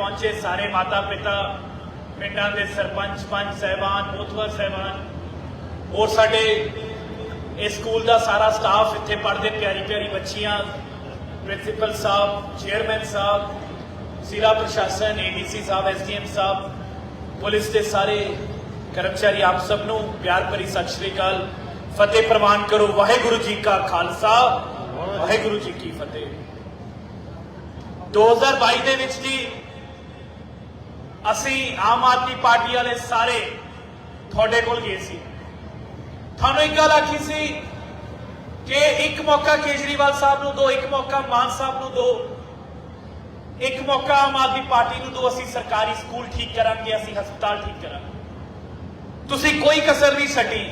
ਪਹੁੰਚੇ ਸਾਰੇ ਮਾਤਾ ਪਿਤਾ, ਪਿੰਡਾਂ ਦੇ ਸਰਪੰਚ, ਪੰਚ ਸਹਿਬਾਨ ਮੋਤਵਰ ਸਹਿਬਾਨ, ਹੋਰ ਸਾਡੇ ਇਸ ਸਕੂਲ ਦਾ ਸਾਰਾ ਸਟਾਫ ਇੱਥੇ ਪੜ੍ਹਦੇ ਪਿਆਰੀ ਪਿਆਰੀ ਬੱਚੀਆਂ ਪ੍ਰਿੰਸੀਪਲ ਸਾਹਿਬ ਚੇਅਰਮੈਨ ਸਾਹਿਬ, ਜ਼ਿਲ੍ਹਾ ਪ੍ਰਸ਼ਾਸਨ ਏਡੀਸੀ ਸਾਹਿਬ ਐਸਡੀਐਮ ਸਾਹਿਬ, ਪੁਲਿਸ ਦੇ ਸਾਰੇ ਕਰਮਚਾਰੀ ਆਪ ਸਭ ਨੂੰ ਪਿਆਰ ਭਰੀ ਸਤਿ ਸ਼੍ਰੀ ਅਕਾਲ। ਫਤਿਹ ਪ੍ਰਵਾਨ ਕਰੋ, ਵਾਹਿਗੁਰੂ ਜੀ ਕਾ ਖਾਲਸਾ, ਵਾਹਿਗੁਰੂ ਜੀ ਕੀ ਫਤਿਹ। 2022 ਦੇ ਵਿੱਚ ਜੀ ਅਸੀਂ ਆਮ ਆਦਮੀ ਪਾਰਟੀ ਵਾਲੇ ਸਾਰੇ ਤੁਹਾਡੇ ਕੋਲ ਗਏ ਸੀ। ਤੁਹਾਨੂੰ ਇੱਕ ਗੱਲ ਆਖੀ ਸੀ ਕਿ ਇੱਕ ਮੌਕਾ ਕੇਜਰੀਵਾਲ ਸਾਹਿਬ ਨੂੰ ਦਿਓ ਇੱਕ ਮੌਕਾ ਮਾਨ ਸਾਹਿਬ ਨੂੰ ਦਿਓ ਇੱਕ ਮੌਕਾ ਆਮ ਆਦਮੀ ਪਾਰਟੀ ਨੂੰ ਦਿਓ ਅਸੀਂ ਸਰਕਾਰੀ ਸਕੂਲ ਠੀਕ ਕਰਾਂਗੇ, ਅਸੀਂ ਹਸਪਤਾਲ ਠੀਕ ਕਰਾਂਗੇ। ਤੁਸੀਂ ਕੋਈ ਕਸਰ ਨਹੀਂ ਛੱਡੀ।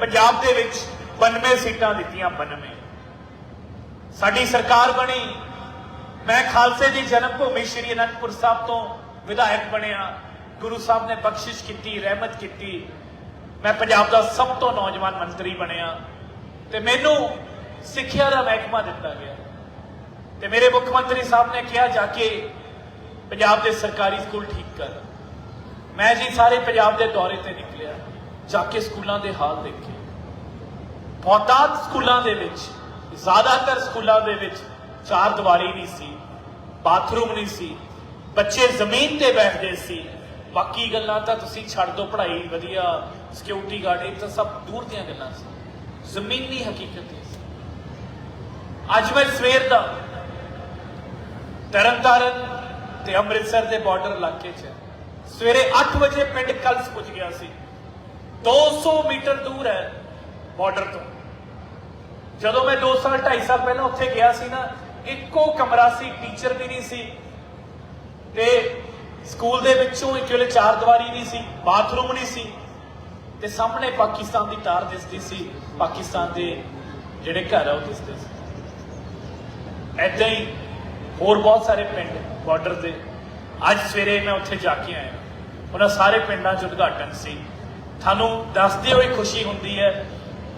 ਪੰਜਾਬ ਦੇ ਵਿੱਚ 92 ਸੀਟਾਂ ਦਿੱਤੀਆਂ 92 ਸਾਡੀ ਸਰਕਾਰ ਬਣੀ। ਮੈਂ ਖਾਲਸੇ ਦੀ ਜਨਮ ਭੂਮੀ ਸ਼੍ਰੀ ਅਨੰਦਪੁਰ ਸਾਹਿਬ ਤੋਂ ਵਿਧਾਇਕ ਬਣਿਆ, ਗੁਰੂ ਸਾਹਿਬ ਨੇ ਬਖਸ਼ਿਸ਼ ਕੀਤੀ, ਰਹਿਮਤ ਕੀਤੀ। ਮੈਂ ਪੰਜਾਬ ਦਾ ਸਭ ਤੋਂ ਨੌਜਵਾਨ ਮੰਤਰੀ ਬਣਿਆ ਤੇ ਮੈਨੂੰ ਸਿੱਖਿਆ ਦਾ ਮਹਿਕਮਾ ਦਿੱਤਾ ਗਿਆ। ਤੇ ਮੇਰੇ ਮੁੱਖ ਮੰਤਰੀ ਸਾਹਿਬ ਨੇ ਕਿਹਾ, ਜਾ ਕੇ ਪੰਜਾਬ ਦੇ ਸਰਕਾਰੀ ਸਕੂਲ ਠੀਕ ਕਰ। ਮੈਂ ਜੀ ਸਾਰੇ ਪੰਜਾਬ ਦੇ ਦੌਰੇ ਤੇ ਨਿਕਲਿਆ, ਜਾ ਕੇ ਸਕੂਲਾਂ ਦੇ ਹਾਲ ਦੇਖੇ। ਬਹੁਤਾਤ ਸਕੂਲਾਂ ਦੇ ਵਿੱਚ, ਜ਼ਿਆਦਾਤਰ ਸਕੂਲਾਂ ਦੇ ਵਿੱਚ ਚਾਰ ਦੀਵਾਰੀ ਨਹੀਂ ਸੀ, ਬਾਥਰੂਮ ਨਹੀਂ ਸੀ ਬੱਚੇ ਜ਼ਮੀਨ ਤੇ ਬੈਠਦੇ ਸੀ। ਬਾਕੀ ਗੱਲਾਂ ਤਾਂ ਤੁਸੀਂ ਛੱਡ ਦਿਓ ਪੜ੍ਹਾਈ, ਵਧੀਆ ਸਿਕਿਉਰਿਟੀ ਗਾਰਡ ਇਹ ਤਾਂ ਸਭ ਦੂਰ ਦੀਆਂ ਗੱਲਾਂ ਸੀ। ਜ਼ਮੀਨੀ ਹਕੀਕਤ ਸੀ। ਅੱਜ ਮੈਂ ਸਵੇਰ ਦਾ ਤਰਨਤਾਰਨ ਤੇ ਅੰਮ੍ਰਿਤਸਰ ਦੇ ਬਾਰਡਰ ਇਲਾਕੇ 'ਚ ਸਵੇਰੇ 8 ਵਜੇ ਪਿੰਡ ਕਲਸ ਪੁੱਜ ਗਿਆ ਸੀ। 200 ਮੀਟਰ ਦੂਰ ਹੈ ਬਾਰਡਰ ਤੋਂ। ਜਦੋਂ ਮੈਂ 2 ਸਾਲ 2.5 ਸਾਲ ਪਹਿਲਾਂ ਉੱਥੇ ਗਿਆ ਸੀ ਨਾ, ਇੱਕੋ ਕਮਰਾ ਸੀ ਟੀਚਰ ਵੀ ਨਹੀਂ ਸੀ। ਤੇ ਸਕੂਲ ਦੇ ਵਿੱਚੋਂ ਇੱਕ ਵੇਲੇ ਚਾਰ ਦੀਵਾਰੀ ਨਹੀਂ ਸੀ, ਬਾਥਰੂਮ ਨਹੀਂ ਸੀ ਤੇ ਸਾਹਮਣੇ ਪਾਕਿਸਤਾਨ ਦੀ ਤਾਰ ਦਿਸਦੀ ਸੀ, ਪਾਕਿਸਤਾਨ ਦੇ ਜਿਹੜੇ ਘਰ ਆ ਉਹ ਦਿਸਦੇ ਸੀ। ਐਦਾਂ ਹੀ ਹੋਰ ਬਹੁਤ ਸਾਰੇ ਪਿੰਡ ਬਾਰਡਰ ਦੇ। ਅੱਜ ਸਵੇਰੇ ਮੈਂ ਉੱਥੇ ਜਾ ਕੇ ਆਇਆ। ਉਹਨਾਂ ਸਾਰੇ ਪਿੰਡਾਂ 'ਚ ਉਦਘਾਟਨ ਸੀ। ਤੁਹਾਨੂੰ ਦੱਸਦੇ ਹੋਏ ਖੁਸ਼ੀ ਹੁੰਦੀ ਹੈ,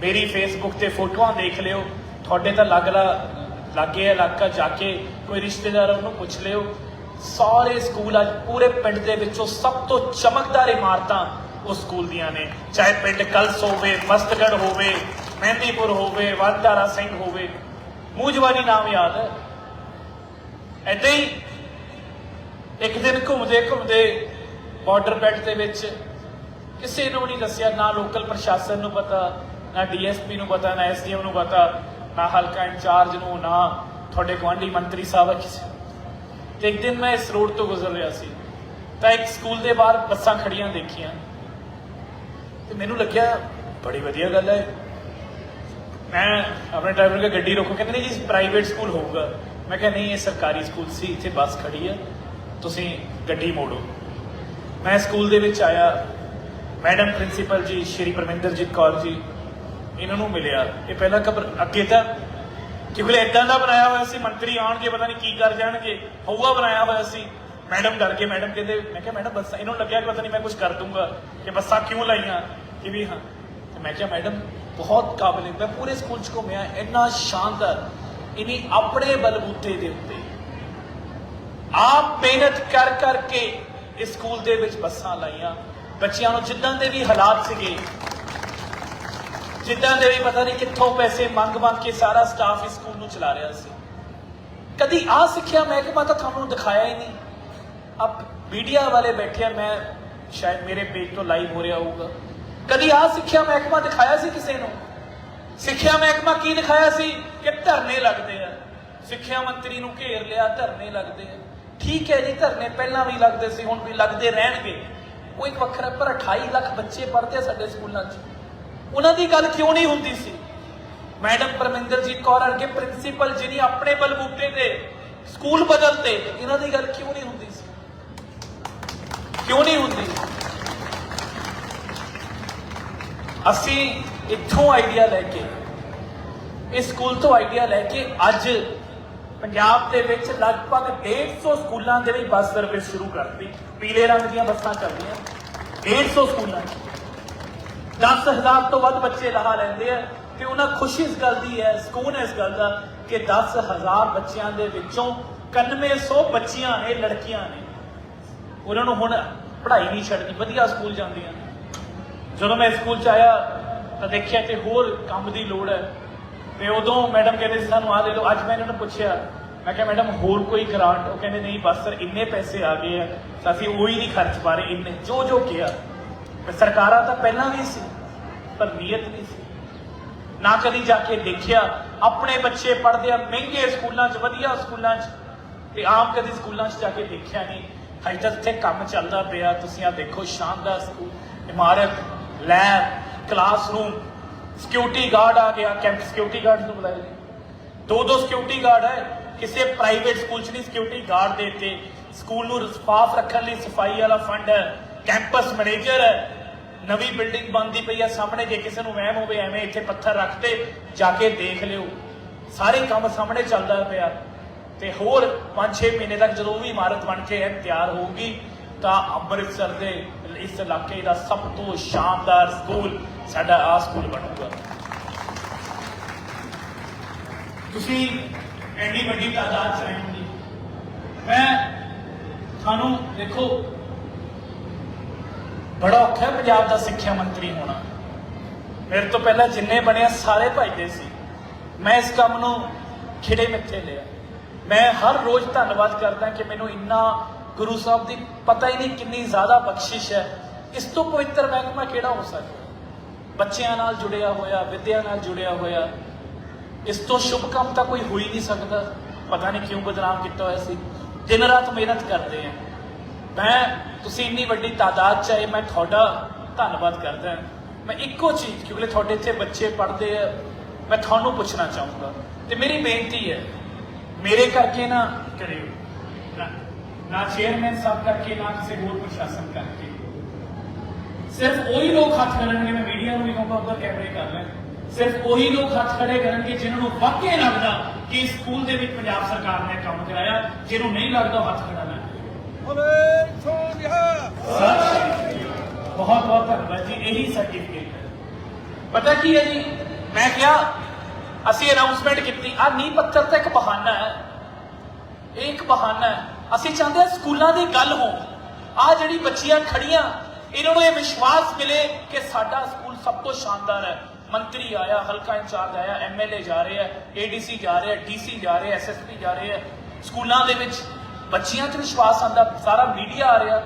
ਮੇਰੀ ਫੇਸਬੁੱਕ ਤੇ ਫੋਟੋਆਂ ਦੇਖ ਲਿਓ। ਤੁਹਾਡੇ ਤਾਂ ਲੱਗ ਲਾ, ਲੱਗੇ ਇਲਾਕਾ ਜਾ ਕੇ, ਕੋਈ ਰਿਸ਼ਤੇਦਾਰ ਉਹਨੂੰ ਪੁੱਛ ਲਿਓ। ਸਾਰੇ ਸਕੂਲ ਅੱਜ ਪੂਰੇ ਪਿੰਡ ਦੇ ਵਿੱਚੋਂ ਸਭ ਤੋਂ ਚਮਕਦਾਰ ਇਮਾਰਤਾਂ ਉਸ ਸਕੂਲ ਦੀਆਂ ਨੇ। ਚਾਹੇ ਪਿੰਡ ਕਲਸ ਹੋਵੇ ਮਸਤਗੜ ਹੋਵੇ, ਮਹਿੰਦੀਪੁਰ ਹੋਵੇ ਵਾਂਦਾਰਾ ਸਿੰਘ ਹੋਵੇ। ਮੂੰਹ ਜਵਾਨੀ ਨਾਮ ਯਾਦ ਹੈ। ਏਦਾਂ ਹੀ ਇੱਕ ਦਿਨ ਘੁੰਮਦੇ ਘੁੰਮਦੇ ਬਾਰਡਰ ਬੈਲਟ ਦੇ ਵਿੱਚ ਕਿਸੇ ਨੂੰ ਨਹੀਂ ਦੱਸਿਆ, ਨਾ ਲੋਕਲ ਪ੍ਰਸ਼ਾਸਨ ਨੂੰ ਪਤਾ, ਨਾ ਡੀਐਸਪੀ ਨੂੰ ਪਤਾ, ਨਾ ਐਸਡੀਐਮ ਨੂੰ ਪਤਾ, ਨਾ ਹਲਕਾ ਇੰਚਾਰਜ ਨੂੰ, ਨਾ ਤੁਹਾਡੇ ਗਵਾਂਢੀ ਮੰਤਰੀ ਸਾਹਿਬ ਕਿਸੇ ਤੇ ਇੱਕ ਦਿਨ ਮੈਂ ਇਸ ਰੋਡ ਤੋਂ ਗੁਜ਼ਰ ਰਿਹਾ ਸੀ, ਤਾਂ ਇੱਕ ਸਕੂਲ ਦੇ ਬਾਹਰ ਬੱਸਾਂ ਖੜੀਆਂ ਦੇਖੀਆਂ। ਤੇ ਮੈਨੂੰ ਲੱਗਿਆ, ਬੜੀ ਵਧੀਆ ਗੱਲ ਹੈ। ਮੈਂ ਆਪਣੇ ਡਰਾਈਵਰ ਨੂੰ ਗੱਡੀ ਰੋਕੋ, ਕਹਿੰਦੇ ਨਹੀਂ ਜੀ ਪ੍ਰਾਈਵੇਟ ਸਕੂਲ ਹੋਊਗਾ। ਮੈਂ ਕਿਹਾ, ਨਹੀਂ, ਇਹ ਸਰਕਾਰੀ ਸਕੂਲ ਸੀ, ਇੱਥੇ ਬੱਸ ਖੜੀ ਹੈ। ਤੁਸੀਂ ਗੱਡੀ ਮੋੜੋ। ਮੈਂ ਸਕੂਲ ਦੇ ਵਿੱਚ ਆਇਆ। ਮੈਡਮ, ਪ੍ਰਿੰਸੀਪਲ ਜੀ, ਸ਼੍ਰੀ ਪਰਮਿੰਦਰਜੀਤ ਕੌਰ ਜੀ, ਇਹਨਾਂ ਨੂੰ ਮਿਲਿਆ। ਇਹ ਪਹਿਲਾਂ ਕਬਰ ਅੱਗੇ ਤਾਂ ਕਿਉਂਕਿ ਇਦਾਂ ਦਾ ਬਣਾਇਆ ਹੋਇਆ ਸੀ, ਮੰਤਰੀ ਆਉਣਗੇ, ਪਤਾ ਨਹੀਂ ਕੀ ਕਰ ਜਾਣਗੇ, ਹਊਆ ਬਣਾਇਆ ਹੋਇਆ ਸੀ। ਮੈਡਮ ਡਰ ਕੇ ਮੈਡਮ ਕਹਿੰਦੇ, ਮੈਂ ਕਿਹਾ, ਮੈਡਮ, ਬੱਸਾਂ ਇਹਨਾਂ ਲੱਗਿਆ ਕਿ ਪਤਾ ਨਹੀਂ ਮੈਂ ਕੁਝ ਕਰ ਦੂੰਗਾ, ਕਿ ਬੱਸਾਂ ਕਿਉਂ ਲਾਈਆਂ, ਕਿ ਵੀ ਹਾਂ। ਤੇ ਮੈਂ ਕਿਹਾ, ਮੈਡਮ, ਬਹੁਤ ਕਾਬਿਲ ਮੈਂ ਪੂਰੇ ਸਕੂਲ ਚ ਘੁੰਮਿਆ, ਇੰਨਾ ਸ਼ਾਨਦਾਰ, ਇਨੀ ਆਪਣੇ ਬਲਬੂਤੇ ਦੇ ਉੱਤੇ। ਆਪ ਮਿਹਨਤ ਕਰ ਕਰਕੇ ਇਸ ਸਕੂਲ ਦੇ ਵਿੱਚ ਬੱਸਾਂ ਲਾਈਆਂ। ਬੱਚਿਆਂ ਨੂੰ ਜਿੱਦਾਂ ਦੇ ਵੀ ਹਾਲਾਤ ਸੀਗੇ ਜਿੱਦਾਂ ਦੇ ਵੀ ਪਤਾ ਨਹੀਂ ਕਿੱਥੋਂ ਪੈਸੇ ਮੰਗ ਮੰਗ ਕੇ ਸਾਰਾ ਸਟਾਫ ਇਸ ਸਕੂਲ ਨੂੰ ਚਲਾ ਰਿਹਾ ਸੀ। ਕਦੀ ਆ ਸਿੱਖਿਆ ਮਹਿਕਮਾ ਤਾਂ ਤੁਹਾਨੂੰ ਦਿਖਾਇਆ ਹੀ ਨਹੀਂ। ਅਬ ਮੀਡੀਆ ਵਾਲੇ ਬੈਠੇ ਆ, ਮੈਂ ਸ਼ਾਇਦ ਮੇਰੇ ਪੇਜ ਤੋਂ ਲਾਈਵ ਹੋ ਰਿਹਾ ਹੋਊਗਾ। ਕਦੀ ਆ ਸਿੱਖਿਆ ਮਹਿਕਮਾ ਦਿਖਾਇਆ ਸੀ ਕਿਸੇ ਨੂੰ? ਸਿੱਖਿਆ ਮਹਿਕਮਾ ਕੀ ਦਿਖਾਇਆ ਸੀ? ਕਿ ਧਰਨੇ ਲੱਗਦੇ ਆ। ਸਿੱਖਿਆ ਮੰਤਰੀ ਨੂੰ ਘੇਰ ਲਿਆ, ਧਰਨੇ ਲੱਗਦੇ ਆ। ਠੀਕ ਹੈ ਜੀ, ਧਰਨੇ ਪਹਿਲਾਂ ਵੀ ਲੱਗਦੇ ਸੀ, ਹੁਣ ਵੀ ਲੱਗਦੇ ਰਹਿਣਗੇ। ਉਹ ਇੱਕ ਵੱਖਰਾ ਪਰ 28 ਲੱਖ ਬੱਚੇ ਪੜ੍ਹਦੇ ਆ ਸਾਡੇ ਸਕੂਲਾਂ 'ਚ। ਉਹਨਾਂ ਦੀ ਗੱਲ ਕਿਉਂ ਨਹੀਂ ਹੁੰਦੀ ਸੀ? ਮੈਡਮ ਪਰਮਿੰਦਰਜੀਤ ਕੌਰ ਅਰਗੇ ਪ੍ਰਿੰਸੀਪਲ ਜਿਹਨੇ ਆਪਣੇ ਬਲਬੂਤੇ ਤੇ ਸਕੂਲ ਬਦਲਤੇ ਇਹਨਾਂ ਦੀ ਗੱਲ ਕਿਉਂ ਨਹੀਂ ਹੁੰਦੀ ਸੀ? ਕਿਉਂ ਨਹੀਂ ਹੁੰਦੀ? ਅਸੀਂ ਇੱਥੋਂ ਆਈਡੀਆ ਲੈ ਕੇ, ਇਸ ਸਕੂਲ ਤੋਂ ਆਈਡੀਆ ਲੈ ਕੇ ਅੱਜ ਪੰਜਾਬ ਦੇ ਵਿੱਚ ਲਗਭਗ 150 ਸਕੂਲਾਂ ਦੇ ਵਿੱਚ ਬੱਸ ਸਰਵਿਸ ਸ਼ੁਰੂ ਕਰਤੀ। ਪੀਲੇ ਰੰਗ ਦੀਆਂ ਬੱਸਾਂ ਚੱਲਦੀਆਂ। 150 ਸਕੂਲਾਂ। 'ਚ 10000 ਤੋਂ ਵੱਧ ਬੱਚੇ ਲਹਾ ਲੈਂਦੇ ਆ ਤੇ ਉਹਨਾਂ ਖੁਸ਼ੀ ਇਸ ਗੱਲ ਦੀ ਹੈ, ਸਕੂਨ ਹੈ ਇਸ ਗੱਲ ਦਾ ਕਿ 10000 ਬੱਚਿਆਂ ਦੇ ਵਿੱਚੋਂ 9100 ਬੱਚੀਆਂ ਨੇ ਲੜਕੀਆਂ ਨੇ। ਉਹਨਾਂ ਨੂੰ ਹੁਣ ਪੜ੍ਹਾਈ ਨਹੀਂ ਛੱਡਣੀ, ਵਧੀਆ ਸਕੂਲ ਜਾਂਦੀਆਂ ਜਦੋਂ ਮੈਂ ਸਕੂਲ ਚ ਆਇਆ ਤਾਂ ਦੇਖਿਆ ਕਿ ਹੋਰ ਕੰਮ ਦੀ ਲੋੜ ਹੈ। ਤੇ ਉਦੋਂ ਮੈਡਮ ਕਹਿੰਦੇ ਸੀ, ਸਾਨੂੰ ਆ ਦੇ ਦਿਓ। ਅੱਜ ਮੈਂ ਇਹਨਾਂ ਨੂੰ ਪੁੱਛਿਆ, ਮੈਂ ਕਿਹਾ, ਮੈਡਮ, ਹੋਰ ਕੋਈ ਗ੍ਰਾਂਟ? ਉਹ ਕਹਿੰਦੇ, ਨਹੀਂ ਬਸ ਸਰ, ਇੰਨੇ ਪੈਸੇ ਆ ਗਏ ਆ। ਤਾਂ ਅਸੀਂ ਉਹੀ ਨਹੀਂ ਖਰਚ ਪਾ ਰਹੇ, ਇੰਨੇ। ਜੋ ਜੋ ਕਿਹਾ। ਸਰਕਾਰਾਂ ਤਾਂ ਪਹਿਲਾਂ ਵੀ ਸੀ, ਪਰ ਨੀਅਤ ਨਹੀਂ ਸੀ। ਨਾ ਕਦੀ ਜਾ ਕੇ ਦੇਖਿਆ, ਆਪਣੇ ਬੱਚੇ ਪੜ੍ਹਦੇ ਆ, ਮਹਿੰਗੇ ਸਕੂਲਾਂ 'ਚ, ਵਧੀਆ ਸਕੂਲਾਂ 'ਚ, ਤੇ ਆਮ ਕਦੀ ਸਕੂਲਾਂ 'ਚ ਜਾ ਕੇ ਦੇਖਿਆ ਨਹੀਂ। ਹਜੇ ਤੱਕ ਇੱਥੇ ਕੰਮ ਚੱਲਦਾ ਪਿਆ, ਤੁਸੀਂ ਆ ਦੇਖੋ, ਸ਼ਾਨਦਾਰ ਸਕੂਲ ਇਮਾਰਤ ਲੈਬ ਕਲਾਸਰੂਮ ਸਿਕਿਉਰਿਟੀ ਗਾਰਡ ਆ ਗਿਆ ਕੈਂਪ ਸਿਕਿਉਰਿਟੀ ਗਾਰਡ ਨੂੰ ਬੁਲਾਇਆ ਜੀ। ਦੋ ਦੋ ਸਿਕਿਉਰਿਟੀ ਗਾਰਡ ਹੈ ਕਿਸੇ ਪ੍ਰਾਈਵੇਟ ਸਕੂਲ 'ਚ ਨਹੀਂ ਸਿਕਿਉਰਿਟੀ ਗਾਰਡ ਦੇ ਦਿੱਤੇ। ਸਕੂਲ ਨੂੰ ਸਾਫ਼ ਰੱਖਣ ਲਈ ਸਫ਼ਾਈ ਵਾਲਾ ਫੰਡ ਹੈ ਕੈਂਪਸ ਮੈਨੇਜਰ ਹੈ। ਨਵੀਂ ਬਿਲਡਿੰਗ ਬਣਦੀ ਪਈ ਆ, ਸਾਹਮਣੇ ਜੇ ਕਿਸੇ ਨੂੰ ਵਹਿਮ ਹੋਵੇ, ਐਵੇਂ ਇੱਥੇ ਪੱਥਰ ਰੱਖਤੇ ਜਾ ਕੇ ਦੇਖ ਲਿਓ। ਸਾਰੇ ਕੰਮ ਸਾਹਮਣੇ ਚੱਲਦਾ ਪਿਆ। ਤੇ ਹੋਰ 5-6 ਮਹੀਨੇ ਤੱਕ ਜਦੋਂ ਉਹ ਵੀ ਇਮਾਰਤ ਬਣ ਕੇ ਤਿਆਰ ਹੋਊਗੀ, ਤਾਂ ਅੰਮ੍ਰਿਤਸਰ ਦੇ ਇਸ ਇਲਾਕੇ ਦਾ ਸਭ ਤੋਂ ਸ਼ਾਨਦਾਰ ਸਕੂਲ ਸਾਡਾ ਆ ਸਕੂਲ ਬਣੂਗਾ। ਤੁਸੀਂ ਐਡੀ ਵੱਡੀ ਤਾਦਾਦ ਚ ਮੈਂ ਤੁਹਾਨੂੰ ਦੇਖੋ ਬੜਾ ਔਖਾ ਹੈ ਪੰਜਾਬ ਦਾ ਸਿੱਖਿਆ ਮੰਤਰੀ ਹੋਣਾ। ਮੇਰੇ ਤੋਂ ਪਹਿਲਾਂ ਜਿੰਨੇ ਬਣੇ ਸਾਰੇ ਭਾਈ ਦੇ ਸੀ। ਮੈਂ ਇਸ ਕੰਮ ਨੂੰ ਖਿੜੇ ਮਿੱਥੇ ਲਿਆ। ਮੈਂ ਹਰ ਰੋਜ਼ ਧੰਨਵਾਦ ਕਰਦਾ ਕਿ ਮੈਨੂੰ ਇੰਨਾ ਗੁਰੂ ਸਾਹਿਬ ਦੀ ਪਤਾ ਹੀ ਨਹੀਂ ਕਿੰਨੀ ਜ਼ਿਆਦਾ ਬਖਸ਼ਿਸ਼ ਹੈ। ਇਸ ਤੋਂ ਪਵਿੱਤਰ ਮਹਿਕਮਾ ਕਿਹੜਾ ਹੋ ਸਕਦਾ? ਬੱਚਿਆਂ ਨਾਲ ਜੁੜਿਆ ਹੋਇਆ, ਵਿਦਿਆ ਨਾਲ ਜੁੜਿਆ ਹੋਇਆ, ਇਸ ਤੋਂ ਸ਼ੁਭ ਕੰਮ ਤਾਂ ਕੋਈ ਹੋ ਹੀ ਨਹੀਂ ਸਕਦਾ। ਪਤਾ ਨਹੀਂ ਕਿਉਂ ਬਦਨਾਮ ਕੀਤਾ ਹੋਇਆ ਸੀ। ਦਿਨ ਰਾਤ ਮਿਹਨਤ ਕਰਦੇ ਆ। ਮੈਂ, ਤੁਸੀਂ ਇੰਨੀ ਵੱਡੀ ਤਾਦਾਦ ਚ ਆਏ, ਮੈਂ ਤੁਹਾਡਾ ਧੰਨਵਾਦ ਕਰਦਾ। ਮੈਂ ਇੱਕੋ ਚੀਜ਼, ਕਿਉਂਕਿ ਤੁਹਾਡੇ ਇੱਥੇ ਬੱਚੇ ਪੜ੍ਹਦੇ ਆ, ਮੈਂ ਤੁਹਾਨੂੰ ਪੁੱਛਣਾ ਚਾਹੂੰਗਾ। ਤੇ ਮੇਰੀ ਬੇਨਤੀ ਹੈ, ਮੇਰੇ ਕਰਕੇ ਨਾ ਕਰਿਓ। ਨਾ- ਚੇਅਰਮੈਨ ਸਾਹਿਬ ਕਰਕੇ, ਨਾ ਕਿਸੇ ਹੋਰ ਪ੍ਰਸ਼ਾਸਨ ਕਰਕੇ। ਸਿਰਫ ਉਹੀ ਲੋਕ ਹੱਥ ਕਰਨਗੇ ਮੈਂ ਮੀਡੀਆ ਨੂੰ ਵੀ ਕਹੂੰਗਾ ਉੱਧਰ ਕੈਮਰੇ ਕਰ ਲੈ। ਸਿਰਫ ਉਹੀ ਲੋਕ ਹੱਥ ਖੜੇ ਕਰਨਗੇ, ਜਿਨ੍ਹਾਂ ਨੂੰ ਵਾਕਿਆ ਲੱਗਦਾ ਕਿ ਸਕੂਲ ਦੇ ਵਿੱਚ ਪੰਜਾਬ ਸਰਕਾਰ ਨੇ ਕੰਮ ਕਰਾਇਆ, ਜਿਹਨੂੰ ਨਹੀਂ ਲੱਗਦਾ ਹੱਥ ਖੜਾ ਨਾ ਬਹੁਤ ਬਹੁਤ ਧੰਨਵਾਦ ਜੀ, ਇਹੀ ਸਰਟੀਫਿਕੇਟ ਹੈ। ਪਤਾ ਕੀ ਹੈ ਜੀ? ਮੈਂ ਕਿਹਾ, ਅਸੀਂ ਅਨਾਉਂਸਮੈਂਟ ਕੀਤੀ ਆ ਨੀ ਪੱਤਰ ਤਾਂ ਇੱਕ ਬਹਾਨਾ ਹੈ। ਇਹ ਇੱਕ ਬਹਾਨਾ ਹੈ। ਅਸੀਂ ਚਾਹੁੰਦੇ ਹਾਂ ਸਕੂਲਾਂ ਦੀ ਗੱਲ ਹੋ ਆ ਜਿਹੜੀ ਬੱਚੀਆਂ ਖੜੀਆਂ, ਇਹਨਾਂ ਨੂੰ ਇਹ ਵਿਸ਼ਵਾਸ ਮਿਲੇ ਕਿ ਸਾਡਾ ਸਕੂਲ ਸਭ ਤੋਂ ਸ਼ਾਨਦਾਰ ਹੈ। ਮੰਤਰੀ ਆਇਆ, ਹਲਕਾ ਇੰਚਾਰਜ ਆਇਆ ਐਮਐਲਏ ਜਾ ਰਹੇ ਆ ਏਡੀਸੀ ਜਾ ਰਹੇ ਆ ਡੀਸੀ ਜਾ ਰਹੇ ਆ ਐਸਐਸਪੀ ਜਾ ਰਹੇ। ਆ ਸਕੂਲਾਂ ਦੇ ਵਿੱਚ ਬੱਚਿਆਂ 'ਚ ਵਿਸ਼ਵਾਸ ਆਂਦਾ ਸਾਰਾ ਮੀਡੀਆ ਆ ਰਿਹਾ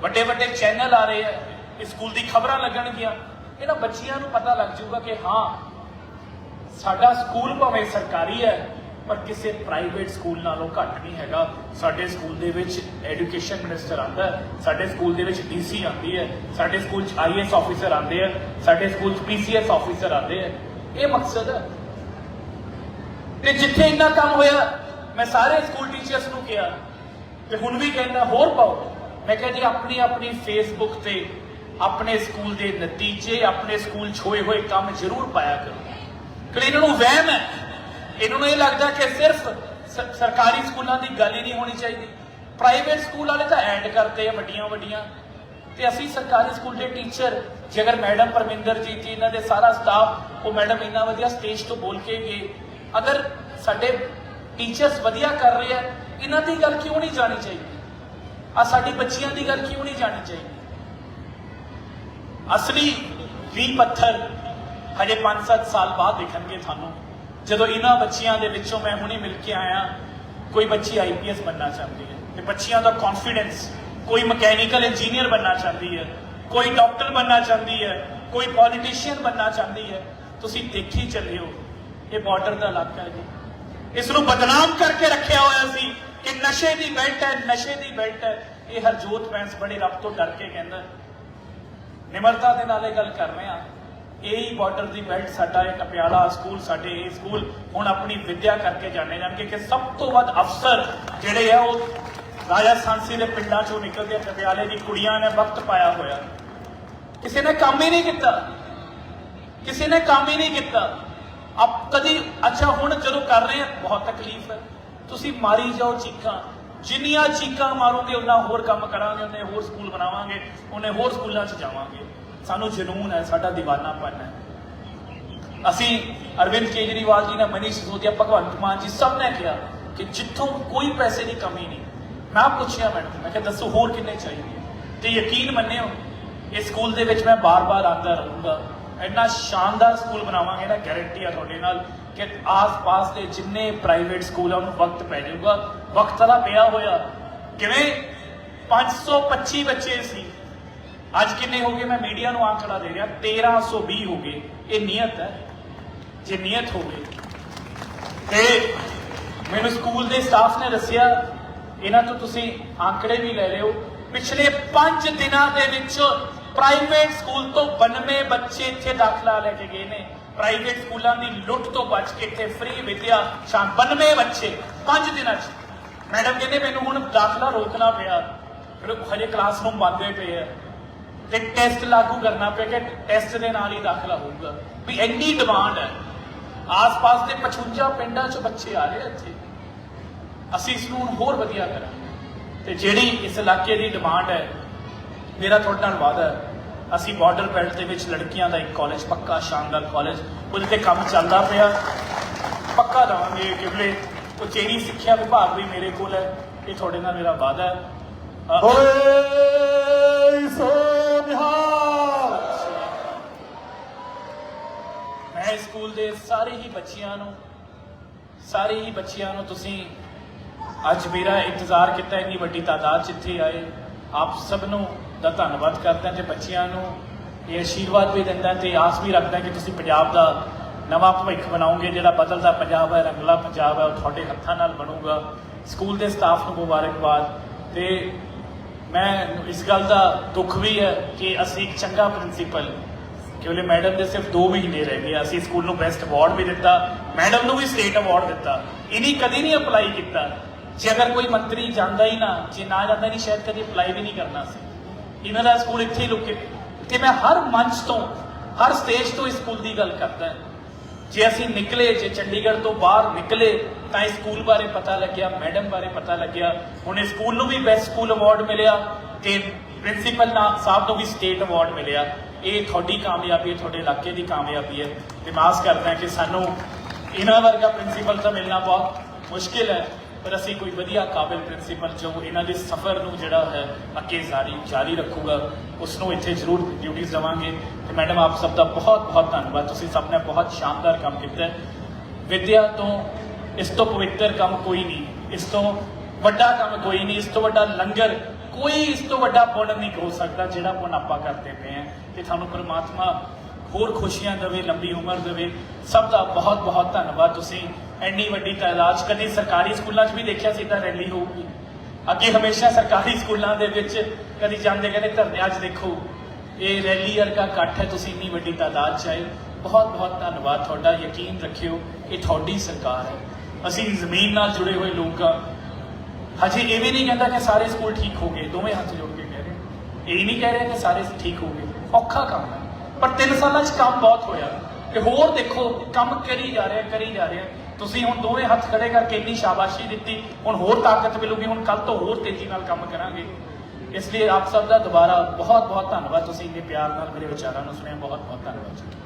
ਵੱਡੇ ਵੱਡੇ ਚੈਨਲ ਆ ਰਹੇ ਆ ਇਸ ਸਕੂਲ ਦੀ ਖਬਰਾਂ ਲੱਗਣਗੀਆਂ। ਇਹਨਾਂ ਬੱਚਿਆਂ ਨੂੰ ਪਤਾ ਲੱਗ ਜਾਊਗਾ ਕਿ ਹਾਂ, ਸਾਡਾ ਸਕੂਲ ਭਾਵੇਂ ਸਰਕਾਰੀ ਹੈ, ਪਰ ਕਿਸੇ ਪ੍ਰਾਈਵੇਟ ਸਕੂਲ ਨਾਲੋਂ ਘੱਟ ਨਹੀਂ ਹੈਗਾ। ਸਾਡੇ ਸਕੂਲ ਦੇ ਵਿੱਚ ਐਜੂਕੇਸ਼ਨ ਮਿਨਿਸਟਰ ਆਂਦਾ ਸਾਡੇ ਸਕੂਲ ਦੇ ਵਿੱਚ ਡੀਸੀ ਆਂਦੀ ਹੈ, ਸਾਡੇ ਸਕੂਲ 'ਚ ਆਈਐਸ ਆਫੀਸਰ ਆਂਦੇ ਆ, ਸਾਡੇ ਸਕੂਲ 'ਚ ਪੀਸੀਐਸ ਆਫੀਸਰ ਆਂਦੇ ਆ। ਇਹ ਮਕਸਦ ਹੈ। ਤੇ ਜਿੱਥੇ ਇੰਨਾ ਕੰਮ ਹੋਇਆ, ਮੈਂ ਸਾਰੇ ਸਕੂਲ ਟੀਚਰਸ ਨੂੰ ਕਿਹਾ ਤੇ ਹੁਣ ਵੀ ਕਹਿੰਦਾ, ਹੋਰ ਪਾਓ। ਮੈਂ ਕਿਹਾ ਜੀ, ਆਪਣੀ ਆਪਣੀ ਫੇਸਬੁੱਕ ਤੇ, ਆਪਣੇ ਸਕੂਲ ਦੇ ਨਤੀਜੇ, ਆਪਣੇ ਸਕੂਲ 'ਚ ਹੋਏ ਕੰਮ ਜ਼ਰੂਰ ਪਾਇਆ ਕਰੋ। ਕਿ ਇਹਨਾਂ ਨੂੰ ਵਹਿਮ ਹੈ। ਇਹਨਾਂ ਨੂੰ ਇਹ ਲੱਗਦਾ ਕਿ ਸਿਰਫ ਸਰਕਾਰੀ ਸਕੂਲਾਂ ਦੀ ਗੱਲ ਹੀ ਨਹੀਂ ਹੋਣੀ ਚਾਹੀਦੀ। ਪ੍ਰਾਈਵੇਟ ਸਕੂਲ ਵਾਲੇ ਤਾਂ ਐਂਡ ਕਰਦੇ ਆ, ਵੱਡੀਆਂ ਵੱਡੀਆਂ। ਤੇ ਅਸੀਂ ਸਰਕਾਰੀ ਸਕੂਲ ਦੇ ਟੀਚਰ ਜੇਕਰ ਮੈਡਮ ਪਰਮਿੰਦਰ ਜੀ ਜੀ ਇਹਨਾਂ ਦੇ ਸਾਰਾ ਸਟਾਫ ਉਹ ਮੈਡਮ ਇੰਨਾ ਵਧੀਆ ਸਟੇਜ ਤੋਂ ਬੋਲ ਕੇ ਗਏ। ਅਗਰ ਸਾਡੇ ਟੀਚਰਸ ਵਧੀਆ ਕਰ ਰਹੇ ਆ ਇਹਨਾਂ ਦੀ ਗੱਲ ਕਿਉਂ ਨਹੀਂ ਜਾਣੀ ਚਾਹੀਦੀ? ਆ ਸਾਡੀ ਬੱਚੀਆਂ ਦੀ ਗੱਲ ਕਿਉਂ ਨਹੀਂ ਜਾਣੀ ਚਾਹੀਦੀ? ਅਸਲੀ ਵੀ ਪੱਥਰ ਹਜੇ 5-7 ਸਾਲ ਬਾਅਦ ਦਿਖਣਗੇ ਤੁਹਾਨੂੰ। ਜਦੋਂ ਇਹਨਾਂ ਬੱਚੀਆਂ ਦੇ ਵਿੱਚੋਂ ਮੈਂ ਹੁਣੇ ਮਿਲ ਕੇ ਆਇਆ, ਕੋਈ ਬੱਚੀ ਆਈਪੀਐਸ ਬਣਨਾ ਚਾਹੁੰਦੀ ਹੈ। ਤੇ ਬੱਚੀਆਂ ਦਾ ਕੌਨਫੀਡੈਂਸ ਕੋਈ ਮਕੈਨੀਕਲ ਇੰਜੀਨੀਅਰ ਬਣਨਾ ਚਾਹੁੰਦੀ ਹੈ, ਕੋਈ ਡਾਕਟਰ ਬਣਨਾ ਚਾਹੁੰਦੀ ਹੈ, ਕੋਈ ਪੋਲੀਟੀਸ਼ੀਅਨ ਬਣਨਾ ਚਾਹੁੰਦੀ ਹੈ। ਤੁਸੀਂ ਦੇਖੀ ਚੱਲਿਓ ਇਹ ਬਾਰਡਰ ਦਾ ਇਲਾਕਾ ਹੈ ਜੀ। ਇਸ ਨੂੰ ਬਦਨਾਮ ਕਰਕੇ ਰੱਖਿਆ ਹੋਇਆ ਸੀ ਕਿ ਨਸ਼ੇ ਦੀ ਬੈਲਟ ਹੈ ਨਸ਼ੇ ਦੀ ਬੈਲਟ ਹੈ। ਇਹ ਹਰਜੋਤ ਬੈਂਸ ਬੜੇ ਰੱਬ ਤੋਂ ਡਰ ਕੇ ਕਹਿੰਦਾ ਨਿਮਰਤਾ ਦੇ ਨਾਲ ਇਹ ਗੱਲ ਕਰ ਰਹੇ ਆ ਇਹ ਬਾਰਡਰ ਦੀ ਬੈਲਟ ਸਾਡਾ ਇਹ ਟਪਿਆਲਾ ਸਕੂਲ ਸਾਡੇ ਇਹ ਸਕੂਲ ਹੁਣ ਆਪਣੀ ਵਿੱਦਿਆ ਕਰਕੇ ਜਾਣੇ ਜਾਣਗੇ ਕਿ ਸਭ ਤੋਂ ਵੱਧ ਅਫਸਰ ਜਿਹੜੇ ਆ ਉਹ ਰਾਜਾ ਸਾਂਸੀ ਦੇ ਪਿੰਡਾਂ ਚੋਂ ਨਿਕਲਦੇ ਆ, ਟਪਿਆਲੇ ਦੀ ਕੁੜੀਆਂ ਨੇ ਵਕਤ ਪਾਇਆ ਹੋਇਆ। ਕਿਸੇ ਨੇ ਕੰਮ ਹੀ ਨਹੀਂ ਕੀਤਾ। ਕਿਸੇ ਨੇ ਕੰਮ ਹੀ ਨਹੀਂ ਕੀਤਾ। ਆਪ ਕਦੀ, ਅੱਛਾ, ਹੁਣ ਜਦੋਂ ਕਰ ਰਹੇ ਆ, ਬਹੁਤ ਤਕਲੀਫ ਹੈ। ਤੁਸੀਂ ਮਾਰੀ ਜਾਓ ਚੀਕਾਂ। ਜਿੰਨੀਆਂ ਚੀਕਾਂ ਮਾਰੋਗੇ ਉਹਨਾਂ ਹੋਰ ਕੰਮ ਕਰਾਂਗੇ ਉਹਨੇ ਹੋਰ ਸਕੂਲ ਬਣਾਵਾਂਗੇ ਉਹਨੇ ਹੋਰ ਸਕੂਲਾਂ 'ਚ ਜਾਵਾਂਗੇ। ਸਾਨੂੰ ਜਨੂਨ ਹੈ, ਸਾਡਾ دیਵਾਨਾਪਨ ਹੈ। ਅਸੀਂ ਅਰਵਿੰਦ ਕੇਜਰੀਵਾਲ ਜੀ ਨੇ ਮਨੀਸ਼ ਸਿਸੋਦੀਆ, ਭਗਵੰਤ ਮਾਨ ਜੀ ਸਭ ਨੇ ਕਿਹਾ ਕਿ ਜਿੱਥੋਂ ਕੋਈ ਪੈਸੇ ਦੀ ਕਮੀ ਨਹੀਂ। ਮੈਂ ਪੁੱਛਿਆ ਮੈਡਮ ਮੈਂ ਕਿਹਾ, ਦੱਸੋ, ਹੋਰ ਕਿੰਨੇ ਚਾਹੀਦੇ? ਤੇ ਯਕੀਨ ਮੰਨਿਓ, ਇਸ ਸਕੂਲ ਦੇ ਵਿੱਚ ਮੈਂ ਬਾਰ-ਬਾਰ ਆਉਂਦਾ ਰਹੂੰਗਾ। ਇੰਨਾ ਸ਼ਾਨਦਾਰ ਸਕੂਲ ਬਣਾਵਾਂਗੇ ਨਾ ਗਾਰੰਟੀ ਆ ਤੁਹਾਡੇ ਨਾਲ ਕਿ ਆਸ-ਪਾਸ ਦੇ ਜਿੰਨੇ ਪ੍ਰਾਈਵੇਟ ਸਕੂਲ ਆ, ਉਹਨੂੰ ਵਕਤ ਪੈ ਜਾਊਗਾ। ਵਕਤ ਦਾ ਪਿਆ ਹੋਇਆ। ਕਿਵੇਂ? 525 ਬੱਚੇ ਸੀ। ਅੱਜ ਕਿੰਨੇ ਹੋ ਗਏ? ਮੈਂ ਮੀਡੀਆ ਨੂੰ ਆਂਕੜਾ ਦੇ ਰਿਹਾ। 1320 ਹੋ ਗਏ। ਇਹ ਨੀਅਤ ਹੈ। ਜੇ ਨੀਅਤ ਹੋਵੇ ਤੇ ਮੈਨੂੰ ਸਕੂਲ ਦੇ ਸਟਾਫ ਨੇ ਦੱਸਿਆ, ਇਹਨਾਂ ਤੋਂ ਤੁਸੀਂ ਆਂਕੜੇ ਵੀ ਲੈ ਲਿਓ ਪਿਛਲੇ 5 ਦਿਨਾਂ ਦੇ ਵਿੱਚ ਪ੍ਰਾਈਵੇਟ ਸਕੂਲ ਤੋਂ 92 ਬੱਚੇ ਇੱਥੇ ਦਾਖਲਾ ਲੈ ਕੇ ਗਏ ਨੇ। ਪ੍ਰਾਈਵੇਟ ਸਕੂਲਾਂ ਦੀ ਲੁੱਟ ਤੋਂ ਬਚ ਕੇ ਇੱਥੇ ਫ੍ਰੀ ਵਿਦਿਆ ਸ਼ਾਮ 92 ਬੱਚੇ 5 ਦਿਨਾਂ 'ਚ। ਮੈਡਮ ਕਹਿੰਦੇ ਮੈਨੂੰ ਹੁਣ ਦਾਖਲਾ ਰੋਕਣਾ ਪਿਆ। ਫਿਰ ਹਜੇ ਕਲਾਸਰੂਮ ਬੰਦ ਹੋਏ ਪਏ ਆ। ਤੇ ਟੈਸਟ ਲਾਗੂ ਕਰਨਾ ਪਿਆ ਕਿ ਟੈਸਟ ਦੇ ਨਾਲ ਹੀ ਦਾਖਲਾ ਹੋਊਗਾ। ਵੀ ਇੰਨੀ ਡਿਮਾਂਡ ਹੈ। ਆਸ-ਪਾਸ ਦੇ 55 ਪਿੰਡਾਂ 'ਚ ਬੱਚੇ ਆ ਰਹੇ ਇੱਥੇ। ਅਸੀਂ ਇਸ ਨੂੰ ਹੁਣ ਹੋਰ ਵਧੀਆ ਕਰਾਂਗੇ। ਤੇ ਜਿਹੜੀ ਇਸ ਇਲਾਕੇ ਦੀ ਡਿਮਾਂਡ ਹੈ ਮੇਰਾ ਤੁਹਾਡੇ ਨਾਲ ਵਾਅਦਾ ਹੈ। ਅਸੀਂ ਬਾਰਡਰ ਬੈਲਟ ਦੇ ਵਿੱਚ ਲੜਕੀਆਂ ਦਾ ਇੱਕ ਕਾਲਜ ਪੱਕਾ ਸ਼ਾਨਦਾਰ ਕਾਲਜ ਉਹਦੇ ਤੇ ਕੰਮ ਚੱਲਦਾ ਪਿਆ। ਪੱਕਾ ਦਵਾਂਗੇ ਕਿਵਲੇ ਉਚੇਰੀ ਸਿੱਖਿਆ ਵਿਭਾਗ ਵੀ ਮੇਰੇ ਕੋਲ ਹੈ। ਇਹ ਤੁਹਾਡੇ ਨਾਲ ਮੇਰਾ ਵਾਅਦਾ ਹੈ। ਬੋਲੇ ਸੋ ਮੈਂ ਸਕੂਲ ਦੇ ਸਾਰੇ ਹੀ ਬੱਚਿਆਂ ਨੂੰ ਸਾਰੇ ਹੀ ਬੱਚਿਆਂ ਨੂੰ ਤੁਸੀਂ ਅੱਜ ਮੇਰਾ ਇੰਤਜ਼ਾਰ ਕੀਤਾ ਇੰਨੀ ਵੱਡੀ ਤਾਦਾਦ ਇੱਥੇ ਆਏ। ਆਪ ਸਭ ਨੂੰ ਦਾ ਧੰਨਵਾਦ ਕਰਦਾ ਤੇ ਬੱਚਿਆਂ ਨੂੰ ਇਹ ਆਸ਼ੀਰਵਾਦ ਵੀ ਦਿੰਦਾ ਤੇ ਆਸ ਵੀ ਰੱਖਦਾ ਕਿ ਤੁਸੀਂ ਪੰਜਾਬ ਦਾ ਨਵਾਂ ਭਵਿੱਖ ਬਣਾਓਗੇ, ਜਿਹੜਾ ਬਦਲਦਾ ਪੰਜਾਬ ਹੈ, ਰੰਗਲਾ ਪੰਜਾਬ ਹੈ, ਉਹ ਤੁਹਾਡੇ ਹੱਥਾਂ ਨਾਲ ਬਣੂਗਾ। ਸਕੂਲ ਦੇ ਸਟਾਫ ਨੂੰ ਮੁਬਾਰਕਬਾਦ। ਤੇ ਮੈਂ ਇਸ ਗੱਲ ਦਾ ਦੁੱਖ ਵੀ ਹੈ ਕਿ ਅਸੀਂ ਇੱਕ ਚੰਗਾ ਪ੍ਰਿੰਸੀਪਲ ਕਿਉਂਕਿ ਮੈਡਮ ਦੇ ਸਿਰਫ 2 ਮਹੀਨੇ ਰਹਿ ਗਏ, ਅਸੀਂ ਸਕੂਲ ਨੂੰ ਬੈਸਟ ਅਵਾਰਡ ਵੀ ਦਿੱਤਾ, ਮੈਡਮ ਨੂੰ ਵੀ ਸਟੇਟ ਅਵਾਰਡ ਦਿੱਤਾ। ਇਹਨੇ ਕਦੀ ਨਹੀਂ ਅਪਲਾਈ ਕੀਤਾ। ਜੇ ਅਗਰ ਕੋਈ ਮੰਤਰੀ ਜਾਂਦਾ ਹੀ ਨਾ, ਜੇ ਨਾ ਜਾਂਦਾ ਨਹੀਂ ਸ਼ਾਇਦ ਕਦੇ ਅਪਲਾਈ ਵੀ ਨਹੀਂ ਕਰਨਾ ਸੀ। ਇਹਨਾਂ ਦਾ ਸਕੂਲ ਇੱਥੇ ਹੀ ਲੁਕੇ। ਤੇ ਮੈਂ ਹਰ ਮੰਚ ਤੋਂ, ਹਰ ਸਟੇਜ ਤੋਂ ਇਸ ਸਕੂਲ ਦੀ ਗੱਲ ਕਰਦਾ ਜੇ ਅਸੀਂ ਨਿਕਲੇ, ਜੇ ਚੰਡੀਗੜ੍ਹ ਤੋਂ ਬਾਹਰ ਨਿਕਲੇ, ਤਾਂ ਇਸ ਸਕੂਲ ਬਾਰੇ ਪਤਾ ਲੱਗਿਆ, ਮੈਡਮ ਬਾਰੇ ਪਤਾ ਲੱਗਿਆ। ਹੁਣ ਇਸ ਸਕੂਲ ਨੂੰ ਵੀ ਬੈਸਟ ਸਕੂਲ ਅਵਾਰਡ ਮਿਲਿਆ ਤੇ ਪ੍ਰਿੰਸੀਪਲ ਨਾ ਸਾਹਿਬ ਨੂੰ ਵੀ ਸਟੇਟ ਅਵਾਰਡ ਮਿਲਿਆ। ਇਹ ਤੁਹਾਡੀ ਕਾਮਯਾਬੀ ਹੈ, ਤੁਹਾਡੇ ਇਲਾਕੇ ਦੀ ਕਾਮਯਾਬੀ ਹੈ। ਤੇ ਮੈਂ ਆਸ ਕਰਦਾ ਕਿ ਸਾਨੂੰ ਇਹਨਾਂ ਵਰਗਾ ਪ੍ਰਿੰਸੀਪਲ ਤਾਂ ਮਿਲਣਾ ਬਹੁਤ ਮੁਸ਼ਕਿਲ ਹੈ। ਪਰ ਅਸੀਂ ਕੋਈ ਵਧੀਆ ਕਾਬਿਲ ਪ੍ਰਿੰਸੀਪਲ ਜੋ ਇਹਨਾਂ ਦੇ ਸਫ਼ਰ ਨੂੰ ਜਿਹੜਾ ਹੈ ਅੱਗੇ ਜਾਰੀ ਜਾਰੀ ਰੱਖੂਗਾ ਉਸ ਨੂੰ ਇੱਥੇ ਜ਼ਰੂਰ ਡਿਊਟੀਆਂ ਦੇਵਾਂਗੇ। ਤੇ ਮੈਡਮ ਆਪ ਸਭ ਦਾ ਬਹੁਤ ਬਹੁਤ ਧੰਨਵਾਦ। ਤੁਸੀਂ ਸਭ ਨੇ ਬਹੁਤ ਸ਼ਾਨਦਾਰ ਕੰਮ ਕੀਤਾ ਹੈ। ਵਿਦਿਆ ਤੋਂ ਇਸ ਤੋਂ ਪਵਿੱਤਰ ਕੰਮ ਕੋਈ ਨਹੀਂ, ਇਸ ਤੋਂ ਵੱਡਾ ਕੰਮ ਕੋਈ ਨਹੀਂ, ਇਸ ਤੋਂ ਵੱਡਾ ਲੰਗਰ ਕੋਈ ਇਸ ਤੋਂ ਵੱਡਾ ਪੁੰਨ ਨਹੀਂ ਹੋ ਸਕਦਾ ਜਿਹੜਾ ਪੁੰਨ ਆਪਾਂ ਕਰਦੇ ਪਏ ਹਾਂ। ਤੇ ਤੁਹਾਨੂੰ ਪਰਮਾਤਮਾ ਹੋਰ ਖੁਸ਼ੀਆਂ ਦੇਵੇ, ਲੰਬੀ ਉਮਰ ਦੇਵੇ, ਸਭ ਦਾ ਬਹੁਤ ਬਹੁਤ ਧੰਨਵਾਦ। ਤੁਸੀਂ ਐਨੀ ਵੱਡੀ ਤਾਦਾਦ 'ਚ ਕਦੀ ਸਰਕਾਰੀ ਸਕੂਲਾਂ 'ਚ ਵੀ ਦੇਖਿਆ ਸੀ ਤਾਂ ਰੈਲੀ ਹੋਊਗੀ। ਅੱਗੇ ਹਮੇਸ਼ਾ ਸਰਕਾਰੀ ਸਕੂਲਾਂ ਦੇ ਵਿੱਚ ਕਦੀ ਜਾਂਦੇ ਕਹਿੰਦੇ ਧਰਨੇ ਅੱਜ ਦੇਖੋ। ਇਹ ਰੈਲੀ ਵਰਗਾ ਇਕੱਠ ਹੈ, ਤੁਸੀਂ ਇੰਨੀ ਵੱਡੀ ਤਾਦਾਦ 'ਚ ਆਏ। ਬਹੁਤ ਬਹੁਤ ਧੰਨਵਾਦ। ਤੁਹਾਡਾ ਯਕੀਨ ਰੱਖਿਓ, ਇਹ ਤੁਹਾਡੀ ਸਰਕਾਰ ਹੈ। ਅਸੀਂ ਜ਼ਮੀਨ ਨਾਲ ਜੁੜੇ ਹੋਏ ਲੋਕ ਹਾਂ ਹਜੇ ਇਹ ਵੀ ਨਹੀਂ ਕਹਿੰਦਾ ਕਿ ਸਾਰੇ ਸਕੂਲ ਠੀਕ ਹੋ ਗਏ, ਦੋਵੇਂ ਹੱਥ ਜੋੜ ਕੇ ਕਹਿ ਰਹੇ ਇਹ ਨਹੀਂ ਕਹਿ ਰਿਹਾ ਕਿ ਸਾਰੇ ਠੀਕ ਹੋ ਗਏ। ਔਖਾ ਕੰਮ ਹੈ। ਪਰ 3 ਸਾਲਾਂ 'ਚ ਕੰਮ ਬਹੁਤ ਹੋਇਆ। ਤੇ ਹੋਰ ਦੇਖੋ, ਕੰਮ ਕਰੀ ਜਾ ਰਿਹਾ, ਕਰੀ ਜਾ ਰਿਹਾ। ਤੁਸੀਂ ਹੁਣ ਦੋਵੇਂ ਹੱਥ ਖੜੇ ਕਰਕੇ ਇੰਨੀ ਸ਼ਾਬਾਸ਼ੀ ਦਿੱਤੀ, ਹੁਣ ਹੋਰ ਤਾਕਤ ਮਿਲੂਗੀ, ਹੁਣ ਕੱਲ ਤੋਂ ਹੋਰ ਤੇਜ਼ੀ ਨਾਲ ਕੰਮ ਕਰਾਂਗੇ। ਇਸ ਲਈ ਆਪ ਸਭ ਦਾ ਦੁਬਾਰਾ ਬਹੁਤ ਬਹੁਤ ਧੰਨਵਾਦ। ਤੁਸੀਂ ਇੰਨੇ ਪਿਆਰ ਨਾਲ ਮੇਰੇ ਵਿਚਾਰਾਂ ਨੂੰ ਸੁਣਿਆ ਬਹੁਤ ਬਹੁਤ ਧੰਨਵਾਦ ਜੀ।